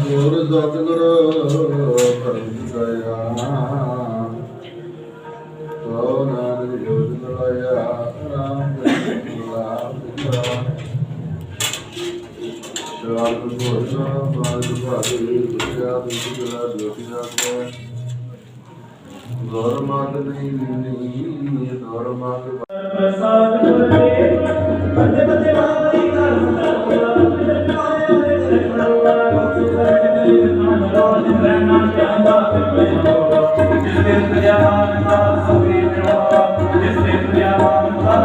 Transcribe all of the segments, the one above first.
ਗੁਰ ਸਤਿਗੁਰ ਪਰਮ ਦਇਆ ਤੋ ਨਾਨਕ ਜੋਤ ਲਾਇਆ? ਰਾਮ ਕ੍ਰਿਸ਼ਨ ਲਾਭ ਲਿਖਾ ਸ਼ਾਲ ਭੋਜਨਾ ਬਾਜ ਭਾਗੇ ਦੁਖਿਆ ਦੁਖਿਆ ਦੁਖਿਆ ਕੋ ਗੌਰ ਮਾਤ ਨਹੀਂ ਨੀ ਗੌਰ ਮਾਤ ਪੰਜੇ ਵੇਲੇ ਬਾਗੜੀ ਦਸ ਤੱਕ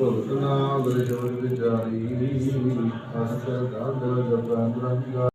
ਦੁਰਗਾ ਜੁਗਦਰੀ ਜਾਰ ਜਗੀ ਦੁਖ ਸੁਖ ਸੰਗਣਾ ਗੁਰੂ ਜੋਗੀ ਭਗਤ ਨਾਮ ਦਰਸ਼ਨ ਵਿਚਾਰੀ ਅਸਤ ਗੰਧ ਜਪਨ ਰੰਗਾ